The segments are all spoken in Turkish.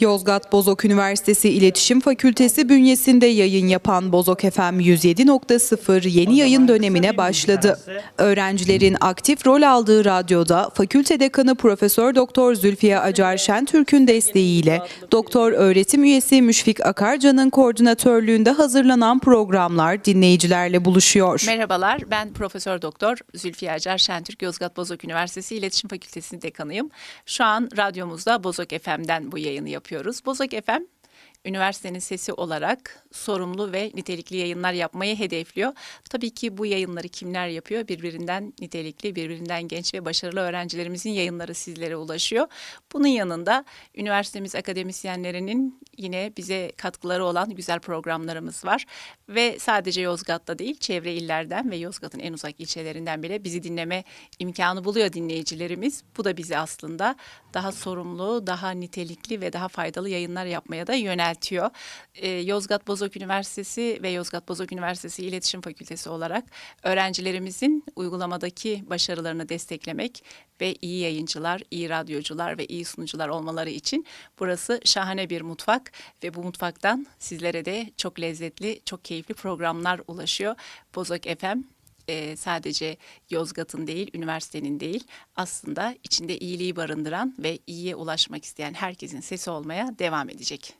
Yozgat Bozok Üniversitesi İletişim Fakültesi bünyesinde yayın yapan Bozok FM 107.0 yeni yayın dönemine başladı. Öğrencilerin aktif rol aldığı radyoda fakülte dekanı Profesör Doktor Zülfiye Acar Şentürk'ün desteğiyle doktor öğretim üyesi Müşfik Akarcan'ın koordinatörlüğünde hazırlanan programlar dinleyicilerle buluşuyor. Merhabalar, ben Profesör Doktor Zülfiye Acar Şentürk Yozgat Bozok Üniversitesi İletişim Fakültesi dekanıyım. Şu an radyomuzda Bozok FM'den bu yayını yapıyoruz. Bozok FM üniversitenin sesi olarak sorumlu ve nitelikli yayınlar yapmayı hedefliyor. Tabii ki bu yayınları kimler yapıyor? Birbirinden nitelikli, birbirinden genç ve başarılı öğrencilerimizin yayınları sizlere ulaşıyor. Bunun yanında üniversitemiz akademisyenlerinin yine bize katkıları olan güzel programlarımız var. Ve sadece Yozgat'ta değil, çevre illerden ve Yozgat'ın en uzak ilçelerinden bile bizi dinleme imkanı buluyor dinleyicilerimiz. Bu da bizi aslında daha sorumlu, daha nitelikli ve daha faydalı yayınlar yapmaya da yöneltiyor. Ee, Yozgat Bozok Üniversitesi ve Yozgat Bozok Üniversitesi İletişim Fakültesi olarak öğrencilerimizin uygulamadaki başarılarını desteklemek ve iyi yayıncılar, iyi radyocular ve iyi sunucular olmaları için burası şahane bir mutfak ve bu mutfaktan sizlere de çok lezzetli, çok keyifli programlar ulaşıyor. Bozok FM e, sadece Yozgat'ın değil, üniversitenin değil, aslında içinde iyiliği barındıran ve iyiye ulaşmak isteyen herkesin sesi olmaya devam edecek.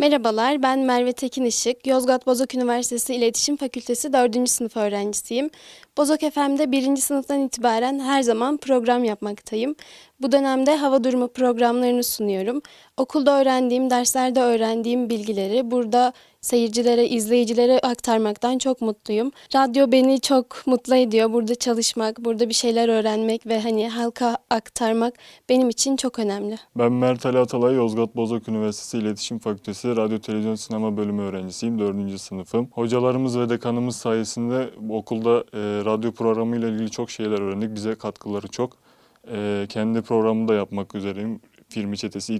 Merhabalar, ben Merve Tekin Işık. Yozgat Bozok Üniversitesi İletişim Fakültesi 4. sınıf öğrencisiyim. Bozok FM'de 1. sınıftan itibaren her zaman program yapmaktayım. Bu dönemde hava durumu programlarını sunuyorum. Okulda öğrendiğim, derslerde öğrendiğim bilgileri burada seyircilere, izleyicilere aktarmaktan çok mutluyum. Radyo beni çok mutlu ediyor. Burada çalışmak, burada bir şeyler öğrenmek ve hani halka aktarmak benim için çok önemli. Ben Mert Ali Atalay, Yozgat Bozok Üniversitesi İletişim Fakültesi Radyo Televizyon Sinema Bölümü öğrencisiyim. 4. sınıfım. Hocalarımız ve dekanımız sayesinde okulda e, radyo programıyla ilgili çok şeyler öğrendik. Bize katkıları çok. E, kendi programımı da yapmak üzereyim. Filmi Çetesi